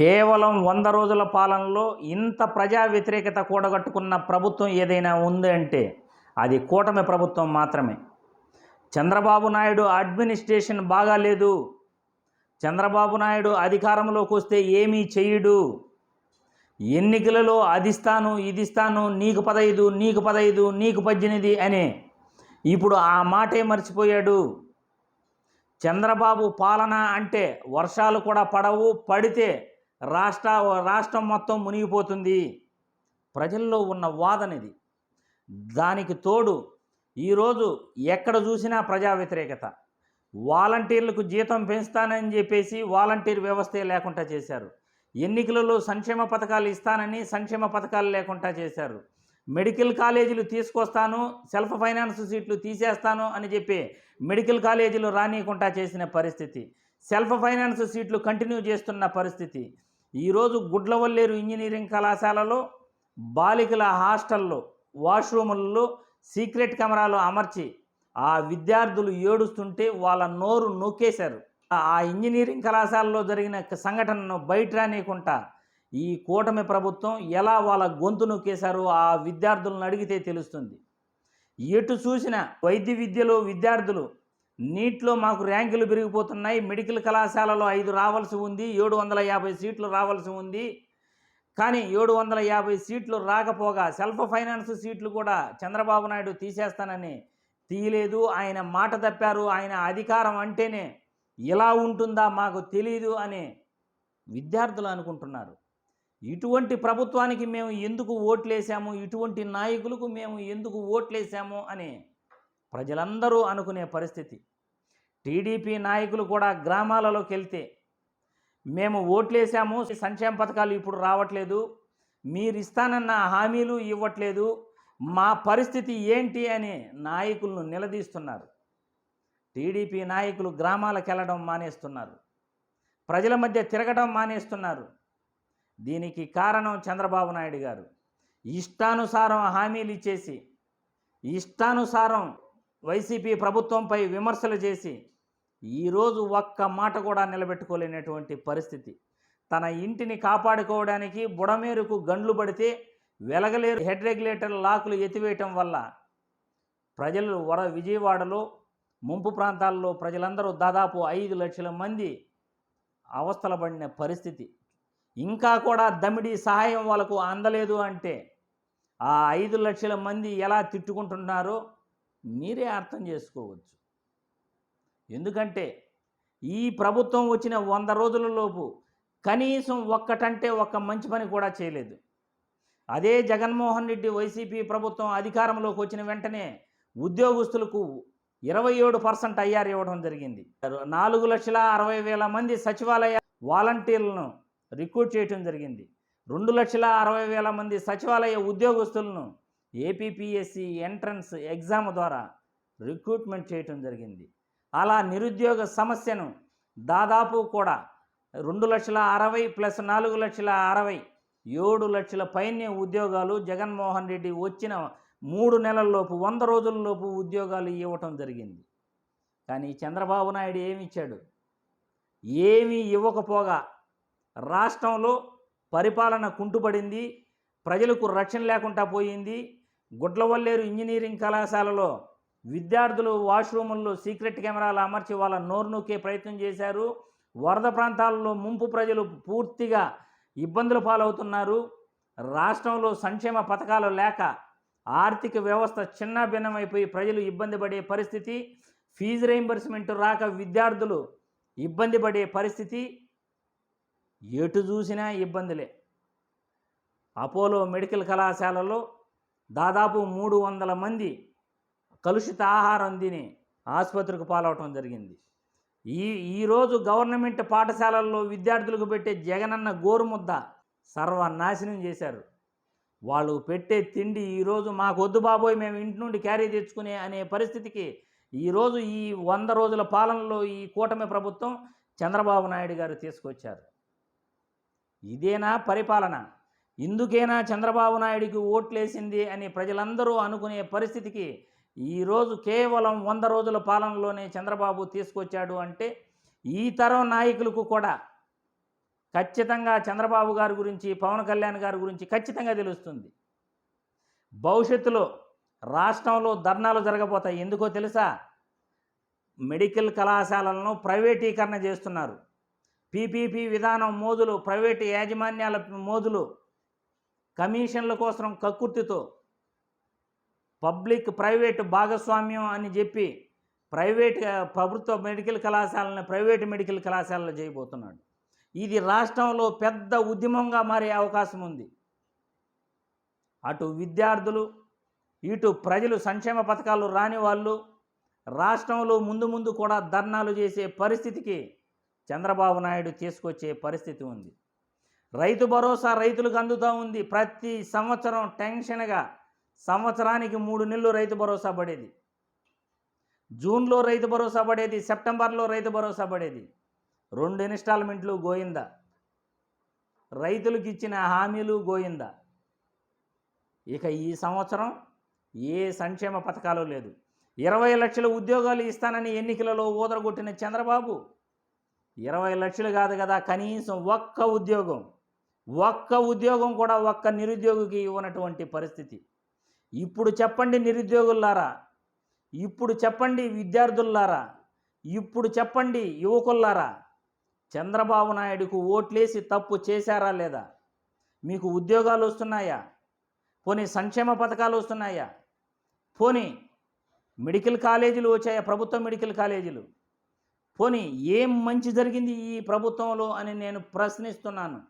కేవలం వంద రోజుల పాలనలో ఇంత ప్రజా వ్యతిరేకత కూడగట్టుకున్న ప్రభుత్వం ఏదైనా ఉంది అంటే అది కూటమి ప్రభుత్వం మాత్రమే. చంద్రబాబు నాయుడు అడ్మినిస్ట్రేషన్ బాగాలేదు చంద్రబాబు నాయుడు అధికారంలోకి వస్తే ఏమీ చేయడు? ఎన్నికలలో అదిస్తాను ఇదిస్తాను నీకు పదైదు నీకు పదైదు నీకు పద్దెనిమిది అని ఇప్పుడు ఆ మాటే మర్చిపోయాడు. చంద్రబాబు పాలన అంటే వర్షాలు కూడా పడవు పడితే రాష్ట్ర రాష్ట్రం మొత్తం మునిగిపోతుంది. ప్రజల్లో ఉన్న వాదనది. దానికి తోడు ఈరోజు ఎక్కడ చూసినా ప్రజా వ్యతిరేకత. వాలంటీర్లకు జీతం పెంచుతానని చెప్పేసి వాలంటీర్ వ్యవస్థే లేకుండా చేశారు. ఎన్నికలలో సంక్షేమ పథకాలు ఇస్తానని సంక్షేమ పథకాలు లేకుండా చేశారు. మెడికల్ కాలేజీలు తీసుకొస్తాను సెల్ఫ్ ఫైనాన్స్ సీట్లు తీసేస్తాను అని చెప్పి మెడికల్ కాలేజీలు రానియకుండా చేసిన పరిస్థితి. సెల్ఫ్ ఫైనాన్స్ సీట్లు కంటిన్యూ చేస్తున్న పరిస్థితి. ఈరోజు గుడ్లవల్లేరు ఇంజనీరింగ్ కళాశాలలో బాలికల హాస్టల్లో వాష్రూములలో సీక్రెట్ కెమెరాలు అమర్చి ఆ విద్యార్థులు ఏడుస్తుంటే వాళ్ళ నోరు నొక్కేశారు. ఆ ఇంజనీరింగ్ కళాశాలలో జరిగిన సంఘటనను బయట రానియకుండా ఈ కూటమి ప్రభుత్వం ఎలా వాళ్ళ గొంతు నొక్కేశారో ఆ విద్యార్థులను అడిగితే తెలుస్తుంది. ఎటు చూసిన వైద్య విద్యలో విద్యార్థులు నీట్లో మాకు ర్యాంకులు పెరిగిపోతున్నాయి. మెడికల్ కళాశాలలో ఐదు రావాల్సి ఉంది. ఏడు వందల యాభై సీట్లు రావాల్సి ఉంది. కానీ ఏడు వందల యాభై సీట్లు రాకపోగా సెల్ఫ్ ఫైనాన్స్ సీట్లు కూడా చంద్రబాబు నాయుడు తీసేస్తానని తీయలేదు. ఆయన మాట తప్పారు. ఆయన అధికారం అంటేనే ఇలా ఉంటుందా మాకు తెలియదు అని విద్యార్థులు అనుకుంటున్నారు. ఇటువంటి ప్రభుత్వానికి మేము ఎందుకు ఓట్లేసాము? ఇటువంటి నాయకులకు మేము ఎందుకు ఓట్లేసాము? అని ప్రజలందరూ అనుకునే పరిస్థితి. టీడీపీ నాయకులు కూడా గ్రామాలలోకి వెళ్తే మేము ఓట్లేసాము సంక్షేమ పథకాలు ఇప్పుడు రావట్లేదు మీరు ఇస్తానన్న హామీలు ఇవ్వట్లేదు మా పరిస్థితి ఏంటి అని నాయకులను నిలదీస్తున్నారు. టీడీపీ నాయకులు గ్రామాలకు వెళ్ళడం మానేస్తున్నారు. ప్రజల మధ్య తిరగడం మానేస్తున్నారు. దీనికి కారణం చంద్రబాబు నాయుడు గారు. ఇష్టానుసారం హామీలు ఇచ్చేసి ఇష్టానుసారం వైసీపీ ప్రభుత్వంపై విమర్శలు చేసి ఈరోజు ఒక్క మాట కూడా నిలబెట్టుకోలేనటువంటి పరిస్థితి. తన ఇంటిని కాపాడుకోవడానికి బుడమేరుకు గండ్లు పడితే వెలగలేరు హెడ్ రెగ్యులేటర్ లాకులు ఎత్తివేయటం వల్ల ప్రజలు వర విజయవాడలో ముంపు ప్రాంతాల్లో ప్రజలందరూ దాదాపు ఐదు లక్షల మంది అవస్థల పడిన పరిస్థితి. ఇంకా కూడా దమిడి సహాయం వాళ్ళకు అందలేదు అంటే ఆ ఐదు లక్షల మంది ఎలా తిట్టుకుంటున్నారో మీరే అర్థం చేసుకోవచ్చు. ఎందుకంటే ఈ ప్రభుత్వం వచ్చిన వంద రోజులలోపు కనీసం ఒక్కటంటే ఒక్క మంచి పని కూడా చేయలేదు. అదే జగన్మోహన్ రెడ్డి వైసీపీ ప్రభుత్వం అధికారంలోకి వచ్చిన వెంటనే ఉద్యోగస్తులకు ఇరవై ఏడు పర్సెంట్ ఐఆర్ ఇవ్వడం జరిగింది. నాలుగు లక్షల అరవై వేల మంది సచివాలయ వాలంటీర్లను రిక్రూట్ చేయడం జరిగింది. రెండు లక్షల అరవై వేల మంది సచివాలయ ఉద్యోగస్తులను ఏపీపీఎస్సి ఎంట్రన్స్ ఎగ్జామ్ ద్వారా రిక్రూట్మెంట్ చేయటం జరిగింది. అలా నిరుద్యోగ సమస్యను దాదాపు కూడా రెండు లక్షల అరవై ప్లస్ నాలుగు లక్షల అరవై ఏడు లక్షల పైనే ఉద్యోగాలు జగన్మోహన్ రెడ్డి వచ్చిన మూడు నెలల్లోపు వంద రోజుల్లోపు ఉద్యోగాలు ఇవ్వటం జరిగింది. కానీ చంద్రబాబు నాయుడు ఏమి ఇచ్చాడు? ఏమీ ఇవ్వకపోగా రాష్ట్రంలో పరిపాలన కుంటుపడింది ప్రజలకు రక్షణ లేకుండా పోయింది గుడ్లవల్లేరు ఇంజనీరింగ్ కళాశాలలో విద్యార్థులు వాష్రూముల్లో సీక్రెట్ కెమెరాలు అమర్చి వాళ్ళ నోరు నొక్కే ప్రయత్నం చేశారు. వరద ప్రాంతాల్లో ముంపు ప్రజలు పూర్తిగా ఇబ్బందులు పాలవుతున్నారు. రాష్ట్రంలో సంక్షేమ పథకాలు లేక ఆర్థిక వ్యవస్థ చిన్న భిన్నమైపోయి ప్రజలు ఇబ్బంది పడే పరిస్థితి ఫీజు రీయింబర్స్మెంట్ రాక విద్యార్థులు ఇబ్బంది పడే పరిస్థితి ఎటు చూసినా ఇబ్బందులే. అపోలో మెడికల్ కళాశాలలో దాదాపు మూడు వందల మంది కలుషిత ఆహారం తిని ఆసుపత్రికి పాలవటం జరిగింది. ఈ ఈరోజు గవర్నమెంట్ పాఠశాలల్లో విద్యార్థులకు పెట్టే జగనన్న గోరుముద్ద సర్వనాశనం చేశారు. వాళ్ళు పెట్టే తిండి ఈరోజు మాకు వద్దు బాబోయ్ మేము ఇంటి నుండి క్యారీ తెచ్చుకునే అనే పరిస్థితికి ఈరోజు ఈ వంద రోజుల పాలనలో ఈ కూటమి ప్రభుత్వం చంద్రబాబు నాయుడు గారు తీసుకొచ్చారు. ఇదేనా పరిపాలన? ఇందుకేనా చంద్రబాబు నాయుడికి ఓట్లేసింది అని ప్రజలందరూ అనుకునే పరిస్థితికి ఈరోజు కేవలం వంద రోజుల పాలనలోనే చంద్రబాబు తీసుకొచ్చాడు అంటే ఈ తరం నాయకులకు కూడా ఖచ్చితంగా చంద్రబాబు గారి గురించి పవన్ కళ్యాణ్ గారి గురించి ఖచ్చితంగా తెలుస్తుంది. భవిష్యత్తులో రాష్ట్రంలో ధర్నాలు జరగబోతాయి. ఎందుకో తెలుసా? మెడికల్ కళాశాలలను ప్రైవేటీకరణ చేస్తున్నారు. పీపీపీ విధానం మోదులు ప్రైవేటు యాజమాన్యాల మోదులు కమిషన్ల కోసం కక్కుర్తితో పబ్లిక్ ప్రైవేట్ భాగస్వామ్యం అని చెప్పి ప్రైవేట్ ప్రభుత్వ మెడికల్ కళాశాలను ప్రైవేట్ మెడికల్ కళాశాలలో చేయబోతున్నాడు. ఇది రాష్ట్రంలో పెద్ద ఉద్యమంగా మారే అవకాశం ఉంది. అటు విద్యార్థులు ఇటు ప్రజలు సంక్షేమ పథకాలు రాని వాళ్ళు రాష్ట్రంలో ముందు ముందు కూడా ధర్నాలు చేసే పరిస్థితికి చంద్రబాబు నాయుడు తీసుకొచ్చే పరిస్థితి ఉంది. రైతు భరోసా రైతులకు అందుతూ ఉంది. ప్రతి సంవత్సరం టెన్షన్గా సంవత్సరానికి మూడు నెలలు రైతు భరోసా పడేది. జూన్లో రైతు భరోసా పడేది సెప్టెంబర్లో రైతు భరోసా పడేది. రెండు ఇన్స్టాల్మెంట్లు గోయిందా? రైతులకు ఇచ్చిన హామీలు గోయిందా? ఇక ఈ సంవత్సరం ఏ సంక్షేమ పథకాలు లేదు. ఇరవై లక్షల ఉద్యోగాలు ఇస్తానని ఎన్నికలలో ఊదరగొట్టిన చంద్రబాబు ఇరవై లక్షలు కాదు కదా కనీసం ఒక్క ఉద్యోగం. ఒక్క ఉద్యోగం కూడా ఒక్క నిరుద్యోగికి ఇవ్వనటువంటి పరిస్థితి. ఇప్పుడు చెప్పండి నిరుద్యోగులారా ఇప్పుడు చెప్పండి విద్యార్థులారా ఇప్పుడు చెప్పండి యువకులారా చంద్రబాబు నాయుడుకు ఓట్లేసి తప్పు చేశారా లేదా? మీకు ఉద్యోగాలు వస్తున్నాయా? పోనీ సంక్షేమ పథకాలు వస్తున్నాయా? పోనీ మెడికల్ కాలేజీలు వచ్చాయా? ప్రభుత్వ మెడికల్ కాలేజీలు? పోనీ ఏం మంచి జరిగింది ఈ ప్రభుత్వంలో అని నేను ప్రశ్నిస్తున్నాను.